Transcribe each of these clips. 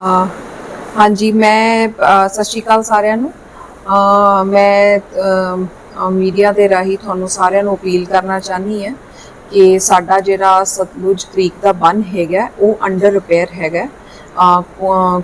ਹਾਂਜੀ, ਮੈਂ ਸਤਿ ਸ਼੍ਰੀ ਅਕਾਲ ਸਾਰਿਆਂ ਨੂੰ। ਮੈਂ ਮੀਡੀਆ ਦੇ ਰਾਹੀਂ ਤੁਹਾਨੂੰ ਸਾਰਿਆਂ ਨੂੰ ਅਪੀਲ ਕਰਨਾ ਚਾਹਨੀ ਹੈ ਕਿ ਸਾਡਾ ਜਿਹੜਾ ਸਤਲੁਜ ਕ੍ਰੀਕ ਦਾ ਬੰਨ ਹੈਗਾ, ਉਹ ਅੰਡਰ ਰਿਪੇਅਰ ਹੈਗਾ।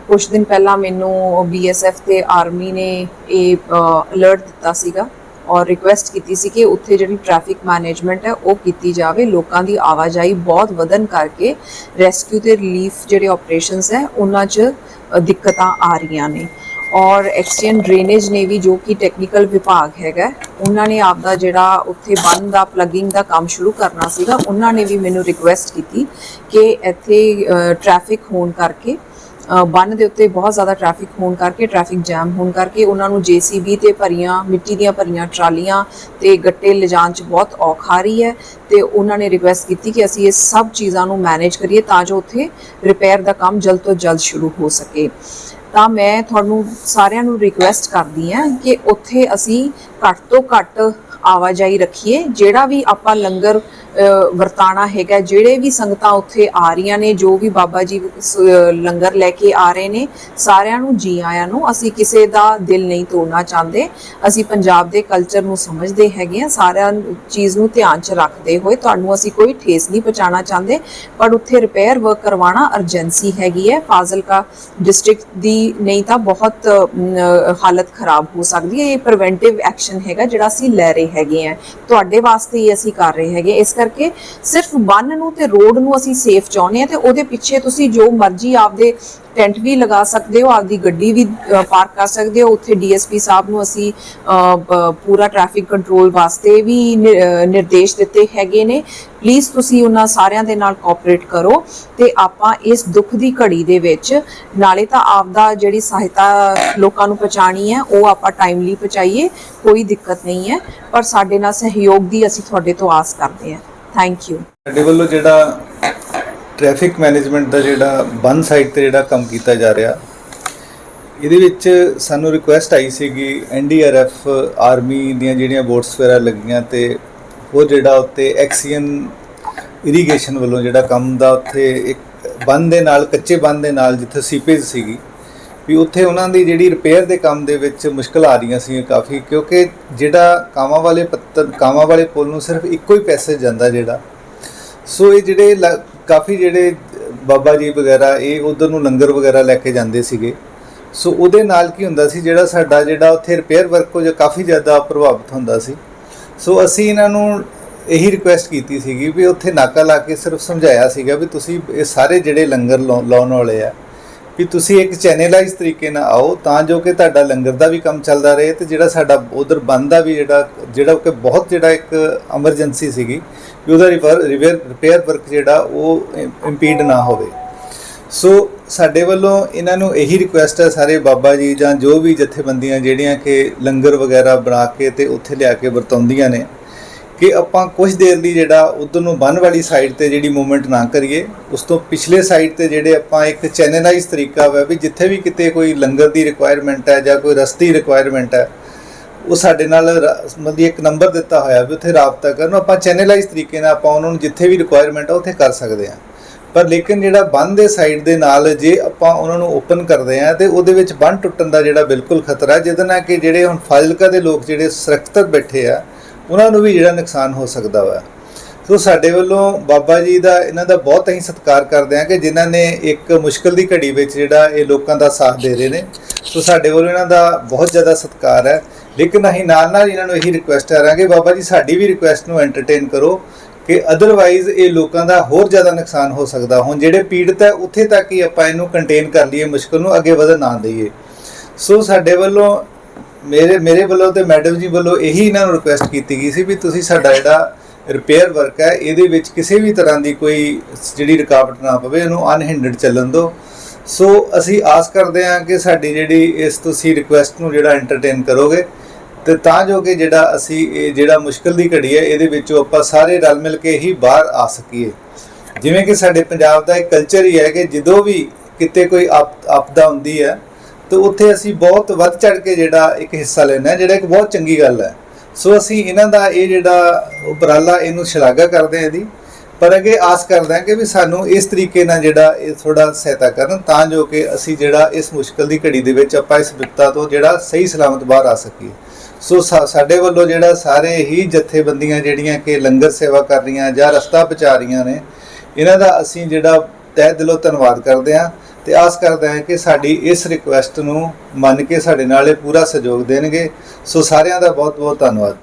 ਕੁਝ ਦਿਨ ਪਹਿਲਾਂ ਮੈਨੂੰ ਬੀਐਸਐਫ ਤੇ ਆਰਮੀ ਨੇ ਇਹ ਅਲਰਟ ਦਿੱਤਾ ਸੀਗਾ ਔਰ ਰਿਕੁਐਸਟ ਕੀਤੀ ਸੀ ਕਿ ਉੱਥੇ ਜਿਹੜੀ ਟ੍ਰੈਫਿਕ ਮੈਨੇਜਮੈਂਟ ਹੈ, ਉਹ ਕੀਤੀ ਜਾਵੇ। ਲੋਕਾਂ ਦੀ ਆਵਾਜਾਈ ਬਹੁਤ ਵਧਨ ਕਰਕੇ ਰੈਸਕਿਊ ਤੇ ਰਿਲੀਫ ਜਿਹੜੇ ਆਪਰੇਸ਼ਨਸ ਹੈ, ਉਹਨਾਂ 'ਚ ਦਿੱਕਤਾਂ ਆ ਰਹੀਆਂ ਨੇ। ਔਰ ਐਕਸਟੀਐਨ ਡਰੇਨੇਜ ਨੇ ਵੀ ਜੋ ਕਿ ਟੈਕਨੀਕਲ ਵਿਭਾਗ ਹੈਗਾ, ਉਹਨਾਂ ਨੇ ਆਪਦਾ ਜਿਹੜਾ ਉੱਥੇ ਬੰਨ ਦਾ ਪਲੱਗਿੰਗ ਦਾ ਕੰਮ ਸ਼ੁਰੂ ਕਰਨਾ ਸੀਗਾ, ਉਹਨਾਂ ਨੇ ਵੀ ਮੈਨੂੰ ਰਿਕੁਐਸਟ ਕੀਤੀ ਕਿ ਇੱਥੇ ਟ੍ਰੈਫਿਕ ਹੋਣ ਕਰਕੇ ਬੰਨ ਦੇ ਉੱਤੇ ਬਹੁਤ ਜ਼ਿਆਦਾ ਟ੍ਰੈਫਿਕ ਹੋਣ ਕਰਕੇ ਟ੍ਰੈਫਿਕ ਜੈਮ ਹੋਣ ਕਰਕੇ ਉਹਨਾਂ ਨੂੰ ਜੀਸੀਬੀ ਤੇ ਭਰੀਆਂ, ਮਿੱਟੀ ਦੀਆਂ ਭਰੀਆਂ ਟਰਾਲੀਆਂ ਤੇ ਗੱਟੇ ਲਿਜਾਣ 'ਚ ਬਹੁਤ ਔਖ ਆ ਰਹੀ ਹੈ ਤੇ ਉਹਨਾਂ ਨੇ ਰਿਕੁਐਸਟ ਕੀਤੀ ਕਿ ਅਸੀਂ ਇਹ ਸਭ ਚੀਜ਼ਾਂ ਨੂੰ ਮੈਨੇਜ ਕਰੀਏ ਤਾਂ ਜੋ ਉੱਥੇ ਰਿਪੇਅਰ ਦਾ ਕੰਮ ਜਲਦ ਤੋਂ ਜਲਦ ਸ਼ੁਰੂ ਹੋ ਸਕੇ। ਤਾਂ ਮੈਂ ਤੁਹਾਨੂੰ ਸਾਰਿਆਂ ਨੂੰ ਰਿਕੁਐਸਟ ਕਰਦੀ ਹਾਂ ਕਿ ਉੱਥੇ ਅਸੀਂ ਘੱਟ ਤੋਂ ਘੱਟ ਆਵਾਜਾਈ ਰੱਖੀਏ, ਜਿਹੜਾ ਵੀ ਆਪਾਂ ਲੰਗਰ ਵਰਤਾਣਾ ਹੈਗਾ। ਜਿਹੜੇ ਵੀ ਸੰਗਤਾਂ ਉੱਥੇ ਆ ਰਹੀਆਂ ਨੇ, ਜੋ ਵੀ ਬਾਬਾ ਜੀ ਲੰਗਰ ਲੈ ਕੇ ਆ ਰਹੇ ਨੇ, ਸਾਰਿਆਂ ਨੂੰ, ਜੀ ਆਇਆਂ ਨੂੰ ਅਸੀਂ ਕਿਸੇ ਦਾ ਦਿਲ ਨਹੀਂ ਤੋੜਨਾ ਚਾਹੁੰਦੇ। ਅਸੀਂ ਪੰਜਾਬ ਦੇ ਕਲਚਰ ਨੂੰ ਸਮਝਦੇ ਹੈਗੇ ਆ ਸਾਰਿਆਂ ਚੀਜ਼ ਨੂੰ ਧਿਆਨ 'ਚ ਰੱਖਦੇ ਹੋਏ ਤੁਹਾਨੂੰ ਅਸੀਂ ਕੋਈ ਠੇਸ ਨਹੀਂ ਪਹੁੰਚਾਉਣਾ ਚਾਹੁੰਦੇ। ਪਰ ਉੱਥੇ ਰਿਪੇਅਰ ਵਰਕ ਕਰਵਾਉਣਾ ਅਰਜੈਂਸੀ ਹੈਗੀ ਹੈ। ਫਾਜ਼ਿਲਕਾ ਡਿਸਟ੍ਰਿਕਟ ਦੀ ਨਹੀਂ ਤਾਂ ਬਹੁਤ ਹਾਲਤ ਖਰਾਬ ਹੋ ਸਕਦੀ ਹੈ। ਇਹ ਪ੍ਰੀਵੈਂਟਿਵ ਐਕਸ਼ਨ ਹੈਗਾ ਜਿਹੜਾ ਅਸੀਂ ਲੈ ਰਹੇ ਹੈਗੇ ਆ ਤੁਹਾਡੇ ਵਾਸਤੇ ਹੀ ਅਸੀਂ ਕਰ ਰਹੇ ਹੈਗੇ ਇਸ ਕਰਕੇ ਸਿਰਫ ਬੰਨ ਨੂੰ ਤੇ ਰੋਡ ਨੂੰ ਅਸੀਂ ਸੇਫ ਚਾਹੁੰਦੇ ਆ ਤੇ ਉਹਦੇ ਪਿੱਛੇ ਤੁਸੀਂ ਜੋ ਮਰਜ਼ੀ ਆਪਦੇ ਟੈਂਟ ਵੀ ਲਗਾ ਸਕਦੇ ਹੋ, ਆਪਦੀ ਗੱਡੀ ਵੀ ਪਾਰਕ ਕਰ ਸਕਦੇ ਹੋ, ਉੱਥੇ ਡੀਐਸਪੀ ਸਾਹਿਬ ਨੂੰ ਅਸੀਂ ਪੂਰਾ ਟ੍ਰੈਫਿਕ ਕੰਟਰੋਲ ਵਾਸਤੇ ਵੀ ਨਿਰਦੇਸ਼ ਦਿੱਤੇ ਹੈਗੇ ਨੇ। ਪਲੀਜ਼ ਤੁਸੀਂ ਉਹਨਾਂ ਸਾਰਿਆਂ ਦੇ ਨਾਲ ਕੋਆਪਰੇਟ ਕਰੋ ਤੇ ਆਪਾਂ ਇਸ ਦੁੱਖ ਦੀ ਘੜੀ ਦੇ ਵਿੱਚ ਨਾਲੇ ਤਾਂ ਆਪਦਾ ਜਿਹੜੀ ਸਹਾਇਤਾ ਲੋਕਾਂ ਨੂੰ ਪਹੁੰਚਾਣੀ ਹੈ, ਉਹ ਆਪਾਂ ਟਾਈਮਲੀ ਪਹੁੰਚਾਈਏ, ਕੋਈ ਦਿੱਕਤ ਨਹੀਂ ਹੈ। ਪਰ ਸਾਡੇ ਨਾਲ ਸਹਿਯੋਗ ਦੀ ਅਸੀਂ ਤੁਹਾਡੇ ਤੋਂ ਆਸ ਕਰਦੇ ਹਾਂ। ਥੈਂਕ ਯੂ ਸਾਡੇ ਵੱਲੋਂ ਜਿਹੜਾ ਟ੍ਰੈਫਿਕ ਮੈਨੇਜਮੈਂਟ ਦਾ ਜਿਹੜਾ ਬੰਦ ਸਾਈਟ ਤੇ ਜਿਹੜਾ ਕੰਮ ਕੀਤਾ ਜਾ ਰਿਹਾ, ਇਹਦੇ ਵਿੱਚ ਸਾਨੂੰ ਰਿਕੁਐਸਟ ਆਈ ਸੀਗੀ ਐਨਡੀਆਰਐਫ ਆਰਮੀ ਦੀਆਂ ਜਿਹੜੀਆਂ ਬੋਟਸ ਵਗੈਰਾ ਲੱਗੀਆਂ ਤੇ ਉਹ ਜਿਹੜਾ ਉੱਤੇ ਐਕਸੀਅਨ ਇਰੀਗੇਸ਼ਨ ਵੱਲੋਂ ਜਿਹੜਾ ਕੰਮ ਦਾ ਉੱਥੇ ਇੱਕ ਬੰਦ ਦੇ ਨਾਲ, ਕੱਚੇ ਬੰਦ ਦੇ ਨਾਲ ਜਿੱਥੇ ਸੀਪੇਜ ਸੀਗੀ ਵੀ ਉੱਥੇ ਉਹਨਾਂ ਦੀ ਜਿਹੜੀ ਰਿਪੇਅਰ ਦੇ ਕੰਮ ਦੇ ਵਿੱਚ ਮੁਸ਼ਕਲ ਆ ਰਹੀਆਂ ਸੀ ਕਾਫੀ, ਕਿਉਂਕਿ ਜਿਹੜਾ ਕਾਵਾਂ ਵਾਲੇ ਪੱਤਰ, ਕਾਵਾਂ ਵਾਲੇ ਪੁਲ ਨੂੰ ਸਿਰਫ ਇੱਕੋ ਹੀ ਪੈਸੇ ਜਾਂਦਾ ਜਿਹੜਾ। ਸੋ ਇਹ ਜਿਹੜੇ ਲ- ਕਾਫੀ ਜਿਹੜੇ ਬਾਬਾ ਜੀ ਵਗੈਰਾ, ਇਹ ਉਧਰ ਨੂੰ ਲੰਗਰ ਵਗੈਰਾ ਲੈ ਕੇ ਜਾਂਦੇ ਸੀਗੇ। ਸੋ ਉਹਦੇ ਨਾਲ ਕੀ ਹੁੰਦਾ ਸੀ, ਜਿਹੜਾ ਸਾਡਾ ਜਿਹੜਾ ਉੱਥੇ ਰਿਪੇਅਰ ਵਰਕ ਉਹ ਜੋ ਕਾਫੀ ਜ਼ਿਆਦਾ ਪ੍ਰਭਾਵਿਤ ਹੁੰਦਾ ਸੀ। ਸੋ ਅਸੀਂ ਇਹਨਾਂ ਨੂੰ ਇਹੀ ਰਿਕੁਐਸਟ ਕੀਤੀ ਸੀਗੀ ਵੀ ਉੱਥੇ ਨਾਕਾ ਲਾ ਕੇ ਸਿਰਫ ਸਮਝਾਇਆ ਸੀਗਾ ਵੀ ਤੁਸੀਂ ਇਹ ਸਾਰੇ ਜਿਹੜੇ ਲੰਗਰ ਲਾਉ- ਲਾਉਣ ਵਾਲੇ ਆ ਵੀ ਤੁਸੀਂ ਇੱਕ ਚੈਨਲਾਈਜ਼ ਤਰੀਕੇ ਨਾਲ ਆਓ ਤਾਂ ਜੋ ਕਿ ਤੁਹਾਡਾ ਲੰਗਰ ਦਾ ਵੀ ਕੰਮ ਚੱਲਦਾ ਰਹੇ ਤੇ ਜਿਹੜਾ ਸਾਡਾ ਉਧਰ ਬੰਦ ਦਾ ਵੀ ਜਿਹੜਾ ਜਿਹੜਾ ਕਿ ਬਹੁਤ ਜਿਹੜਾ ਇੱਕ ਐਮਰਜੈਂਸੀ ਸੀਗੀ, ਵੀ ਉਹਦਾ ਰਿਪੇਅਰ ਰਿਪੇਅਰ ਵਰਕ ਜਿਹੜਾ ਉਹ ਇੰਪੀਡ ਨਾ ਹੋਵੇ। ਸੋ ਸਾਡੇ ਵੱਲੋਂ ਇਹਨਾਂ ਨੂੰ ਇਹੀ ਰਿਕੁਐਸਟ ਹੈ ਸਾਰੇ ਬਾਬਾ ਜੀ ਜਾਂ ਜੋ ਵੀ ਜਥੇਬੰਦੀਆਂ ਜਿਹੜੀਆਂ ਕਿ ਲੰਗਰ ਵਗੈਰਾ ਬਣਾ ਕੇ ਤੇ ਉੱਥੇ ਲਿਆ ਕੇ ਵਰਤਾਉਂਦੀਆਂ ਨੇ ਕਿ ਆਪਾਂ ਕੁਝ ਦੇਰ ਲਈ ਜਿਹੜਾ ਉਧਰ ਨੂੰ ਬੰਨ ਵਾਲੀ ਸਾਈਡ ਤੇ ਜਿਹੜੀ ਮੂਵਮੈਂਟ ਨਾ ਕਰੀਏ, ਉਸ ਤੋਂ ਪਿਛਲੇ ਸਾਈਡ ਤੇ ਜਿਹੜੇ ਆਪਾਂ ਇੱਕ ਚੈਨਲਾਈਜ਼ ਤਰੀਕਾ ਹੋਵੇ ਵੀ ਜਿੱਥੇ ਵੀ ਕਿਤੇ ਕੋਈ ਲੰਗਰ ਦੀ ਰਿਕੁਆਇਰਮੈਂਟ ਹੈ ਜਾਂ ਕੋਈ ਰਸਤੀ ਰਿਕੁਆਇਰਮੈਂਟ ਹੈ, ਉਹ ਸਾਡੇ ਨਾਲ ਰ- ਮਤਲਬ ਇੱਕ ਨੰਬਰ ਦਿੱਤਾ ਹੋਇਆ ਵੀ ਉੱਥੇ ਰਾਬਤਾ ਕਰਨ ਆਪਾਂ ਚੈਨਲਾਈਜ਼ ਤਰੀਕੇ ਨਾਲ ਆਪਾਂ ਉਹਨਾਂ ਨੂੰ ਜਿੱਥੇ ਵੀ ਰਿਕੁਆਇਰਮੈਂਟ ਆ ਉੱਥੇ ਕਰ ਸਕਦੇ ਹਾਂ। ਪਰ ਲੇਕਿਨ ਜਿਹੜਾ ਬੰਨ ਦੇ ਸਾਈਡ ਦੇ ਨਾਲ ਜੇ ਆਪਾਂ ਉਹਨਾਂ ਨੂੰ ਓਪਨ ਕਰਦੇ ਆ ਤੇ ਉਹਦੇ ਵਿੱਚ ਬੰਨ ਟੁੱਟਣ ਦਾ ਜਿਹੜਾ ਬਿਲਕੁਲ ਖਤਰਾ, ਜਿਹਦੇ ਨਾਲ ਕਿ ਜਿਹੜੇ ਹੁਣ ਫਾਜ਼ਿਲਕਾ ਦੇ ਲੋਕ ਜਿਹੜੇ ਸੁਰੱਖਿਅਤ ਬੈਠੇ ਆ ਉਹਨਾਂ ਨੂੰ ਵੀ ਜਿਹੜਾ ਨੁਕਸਾਨ ਹੋ ਸਕਦਾ ਵਾ। ਸੋ ਸਾਡੇ ਵੱਲੋਂ ਬਾਬਾ ਜੀ ਦਾ ਇਹਨਾਂ ਦਾ ਬਹੁਤ ਅਸੀਂ ਸਤਿਕਾਰ ਕਰਦੇ ਹਾਂ ਕਿ ਜਿਨ੍ਹਾਂ ਨੇ ਇੱਕ ਮੁਸ਼ਕਲ ਦੀ ਘੜੀ ਵਿੱਚ ਜਿਹੜਾ ਇਹ ਲੋਕਾਂ ਦਾ ਸਾਥ ਦੇ ਰਹੇ ਨੇ। ਸੋ ਸਾਡੇ ਵੱਲੋਂ ਇਹਨਾਂ ਦਾ ਬਹੁਤ ਜ਼ਿਆਦਾ ਸਤਿਕਾਰ ਹੈ। ਲੇਕਿਨ ਅਸੀਂ ਨਾਲ ਨਾਲ ਇਹਨਾਂ ਨੂੰ ਇਹੀ ਰਿਕੁਐਸਟ ਕਰਾਂਗੇ ਬਾਬਾ ਜੀ ਸਾਡੀ ਵੀ ਰਿਕੁਐਸਟ ਨੂੰ ਐਂਟਰਟੇਨ ਕਰੋ ਕਿ ਅਦਰਵਾਈਜ਼ ਇਹ ਲੋਕਾਂ ਦਾ ਹੋਰ ਜ਼ਿਆਦਾ ਨੁਕਸਾਨ ਹੋ ਸਕਦਾ। ਹੁਣ ਜਿਹੜੇ ਪੀੜਤ ਹੈ, ਉੱਥੇ ਤੱਕ ਹੀ ਆਪਾਂ ਇਹਨੂੰ ਕੰਟੇਨ ਕਰ ਲਈਏ, ਮੁਸ਼ਕਲ ਨੂੰ ਅੱਗੇ ਵਧਣ ਨਾ ਦਈਏ। ਸੋ ਸਾਡੇ ਵੱਲੋਂ ਮੇਰੇ ਮੇਰੇ ਵੱਲੋਂ ਤੇ ਮੈਡਮ ਜੀ ਵੱਲੋਂ ਇਹੀ ਇਹਨਾਂ ਨੂੰ ਰਿਕੁਐਸਟ ਕੀਤੀ ਗਈ ਸੀ ਵੀ ਤੁਸੀਂ ਸਾਡਾ ਜਿਹੜਾ ਰਿਪੇਅਰ ਵਰਕ ਹੈ, ਇਹਦੇ ਵਿੱਚ ਕਿਸੇ ਵੀ ਤਰ੍ਹਾਂ ਦੀ ਕੋਈ ਜਿਹੜੀ ਰੁਕਾਵਟ ਨਾ ਪਵੇ, ਇਹਨੂੰ ਅਨਹਿੰਡਰਡ ਚੱਲਣ ਦਿਓ। ਸੋ ਅਸੀਂ ਆਸ ਕਰਦੇ ਹਾਂ ਕਿ ਸਾਡੀ ਜਿਹੜੀ ਇਸ ਤੁਸੀਂ ਰਿਕੁਐਸਟ ਨੂੰ ਜਿਹੜਾ ਐਂਟਰਟੇਨ ਕਰੋਗੇ, ਤੇ ਤਾਂ ਜੋ ਕਿ ਜਿਹੜਾ ਅਸੀਂ ਇਹ ਜਿਹੜਾ ਮੁਸ਼ਕਲ ਦੀ ਘੜੀ ਹੈ, ਇਹਦੇ ਵਿੱਚੋਂ ਆਪਾਂ ਸਾਰੇ ਰਲ ਮਿਲ ਕੇ ਹੀ ਬਾਹਰ ਆ ਸਕੀਏ। ਜਿਵੇਂ ਕਿ ਸਾਡੇ ਪੰਜਾਬ ਦਾ ਇੱਕ ਕਲਚਰ ਹੀ ਹੈ ਕਿ ਜਦੋਂ ਵੀ ਕਿਤੇ ਕੋਈ ਆਪ- ਆਪਦਾ ਹੁੰਦੀ ਹੈ ਤੇ ਉੱਥੇ ਅਸੀਂ ਬਹੁਤ ਵੱਧ ਚੜ ਕੇ ਜਿਹੜਾ ਇੱਕ ਹਿੱਸਾ ਲੈਣਾ ਹੈ, ਜਿਹੜਾ ਇੱਕ ਬਹੁਤ ਚੰਗੀ ਗੱਲ ਹੈ। ਸੋ ਅਸੀਂ ਇਹਨਾਂ ਦਾ ਇਹ ਜਿਹੜਾ ਉਪਰਾਲਾ ਇਹਨੂੰ ਸ਼ਲਾਘਾ ਕਰਦੇ ਹਾਂ ਇਹਦੀ। ਪਰ ਅੱਗੇ ਆਸ ਕਰਦਾ ਕਿ ਵੀ ਸਾਨੂੰ ਇਸ ਤਰੀਕੇ ਨਾਲ ਜਿਹੜਾ ਇਹ ਥੋੜਾ ਸਹਾਇਤਾ ਕਰਨ ਤਾਂ ਜੋ ਕਿ ਅਸੀਂ ਜਿਹੜਾ ਇਸ ਮੁਸ਼ਕਲ ਦੀ ਘੜੀ ਦੇ ਵਿੱਚ ਆਪਾਂ ਇਸ ਵਿਪਤਾ ਤੋਂ ਜਿਹੜਾ ਸਹੀ ਸਲਾਮਤ ਬਾਹਰ ਆ ਸਕੀਏ। ਸੋ ਸਾਡੇ ਵੱਲੋਂ ਜਿਹੜਾ ਸਾਰੇ ਹੀ ਜਥੇਬੰਦੀਆਂ ਜਿਹੜੀਆਂ ਕਿ ਲੰਗਰ ਸੇਵਾ ਕਰ ਰਹੀਆਂ ਜਾਂ ਰਸਤਾ ਬਚਾ ਰਹੀਆਂ ਨੇ ਇਹਨਾਂ ਦਾ ਅਸੀਂ ਜਿਹੜਾ ਤਹਿ ਦਿਲੋਂ ਧੰਨਵਾਦ ਕਰਦੇ ਹਾਂ। ਤੇ ਆਸ ਕਰਦਾ ਹਾਂ ਕਿ ਸਾਡੀ ਇਸ ਰਿਕੁਐਸਟ ਨੂੰ ਮੰਨ ਕੇ ਸਾਡੇ ਨਾਲ ਇਹ ਪੂਰਾ ਸਹਿਯੋਗ ਦੇਣਗੇ। ਸੋ ਸਾਰਿਆਂ ਦਾ ਬਹੁਤ ਬਹੁਤ ਧੰਨਵਾਦ।